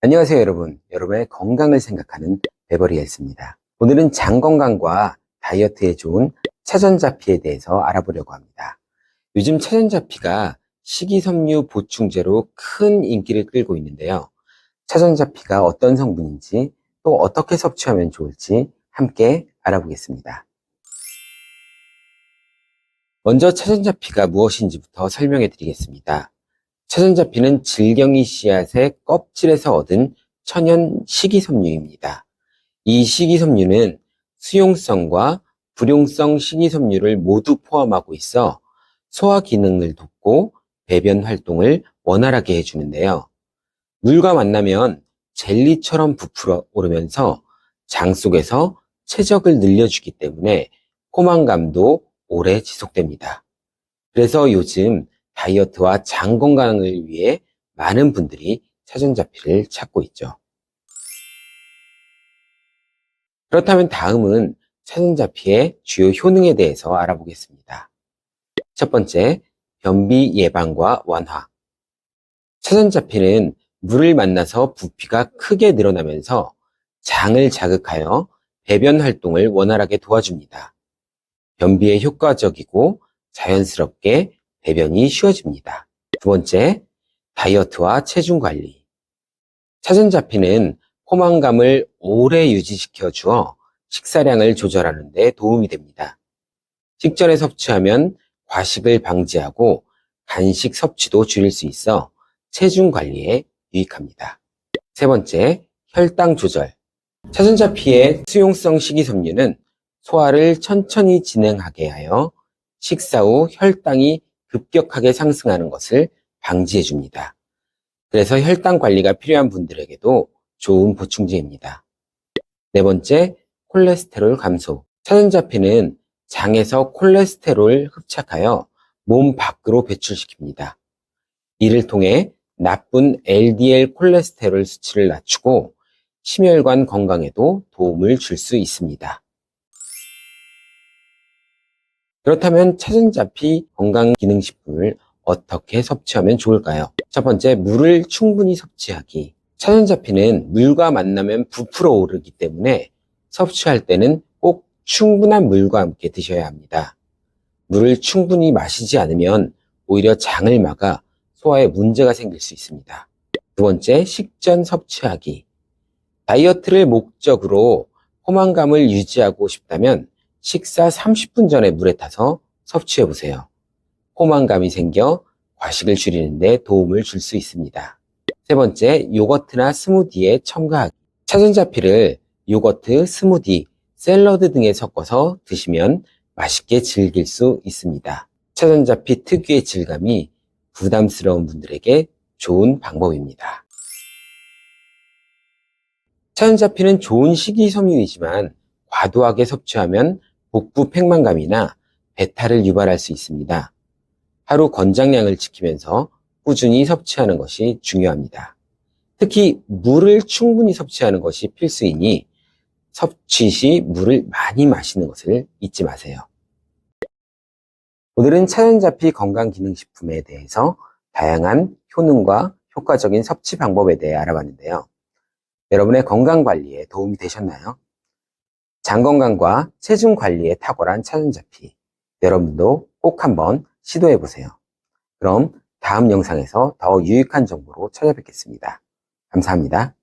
안녕하세요 여러분. 여러분의 건강을 생각하는 베버리 헬스입니다. 오늘은 장 건강과 다이어트에 좋은 차전자피에 대해서 알아보려고 합니다. 요즘 차전자피가 식이섬유 보충제로 큰 인기를 끌고 있는데요. 차전자피가 어떤 성분인지 또 어떻게 섭취하면 좋을지 함께 알아보겠습니다. 먼저 차전자피가 무엇인지부터 설명해 드리겠습니다 차전자피는 질경이 씨앗의 껍질에서 얻은 천연 식이섬유입니다. 이 식이섬유는 수용성과 불용성 식이섬유를 모두 포함하고 있어 소화 기능을 돕고 배변 활동을 원활하게 해주는데요. 물과 만나면 젤리처럼 부풀어 오르면서 장 속에서 체적을 늘려주기 때문에 포만감도 오래 지속됩니다. 그래서 요즘 다이어트와 장 건강을 위해 많은 분들이 차전자피를 찾고 있죠. 그렇다면 다음은 차전자피의 주요 효능에 대해서 알아보겠습니다. 첫 번째, 변비 예방과 완화. 차전자피는 물을 만나서 부피가 크게 늘어나면서 장을 자극하여 배변 활동을 원활하게 도와줍니다. 변비에 효과적이고 자연스럽게 배변이 쉬워집니다. 두 번째, 다이어트와 체중 관리. 차전자피는 포만감을 오래 유지시켜 주어 식사량을 조절하는 데 도움이 됩니다. 식전에 섭취하면 과식을 방지하고 간식 섭취도 줄일 수 있어 체중 관리에 유익합니다. 세 번째, 혈당 조절. 차전자피의 수용성 식이섬유는 소화를 천천히 진행하게 하여 식사 후 혈당이 급격하게 상승하는 것을 방지해 줍니다. 그래서 혈당 관리가 필요한 분들에게도 좋은 보충제입니다. 네 번째, 콜레스테롤 감소. 차전자피는 장에서 콜레스테롤 흡착하여 몸 밖으로 배출시킵니다. 이를 통해 나쁜 LDL 콜레스테롤 수치를 낮추고 심혈관 건강에도 도움을 줄 수 있습니다. 그렇다면 차전자피 건강기능식품을 어떻게 섭취하면 좋을까요? 첫 번째, 물을 충분히 섭취하기. 차전자피는 물과 만나면 부풀어 오르기 때문에 섭취할 때는 꼭 충분한 물과 함께 드셔야 합니다. 물을 충분히 마시지 않으면 오히려 장을 막아 소화에 문제가 생길 수 있습니다. 두 번째, 식전 섭취하기. 다이어트를 목적으로 포만감을 유지하고 싶다면 식사 30분 전에 물에 타서 섭취해 보세요. 포만감이 생겨 과식을 줄이는데 도움을 줄 수 있습니다. 세 번째, 요거트나 스무디에 첨가하기. 차전자피를 요거트, 스무디, 샐러드 등에 섞어서 드시면 맛있게 즐길 수 있습니다. 차전자피 특유의 질감이 부담스러운 분들에게 좋은 방법입니다. 차전자피는 좋은 식이섬유이지만 과도하게 섭취하면 복부 팽만감이나 배탈을 유발할 수 있습니다. 하루 권장량을 지키면서 꾸준히 섭취하는 것이 중요합니다. 특히 물을 충분히 섭취하는 것이 필수이니 섭취 시 물을 많이 마시는 것을 잊지 마세요. 오늘은 차전자피 건강기능식품에 대해서 다양한 효능과 효과적인 섭취 방법에 대해 알아봤는데요. 여러분의 건강관리에 도움이 되셨나요? 장 건강과 체중 관리에 탁월한 차전자피. 여러분도 꼭 한번 시도해 보세요. 그럼 다음 영상에서 더 유익한 정보로 찾아뵙겠습니다. 감사합니다.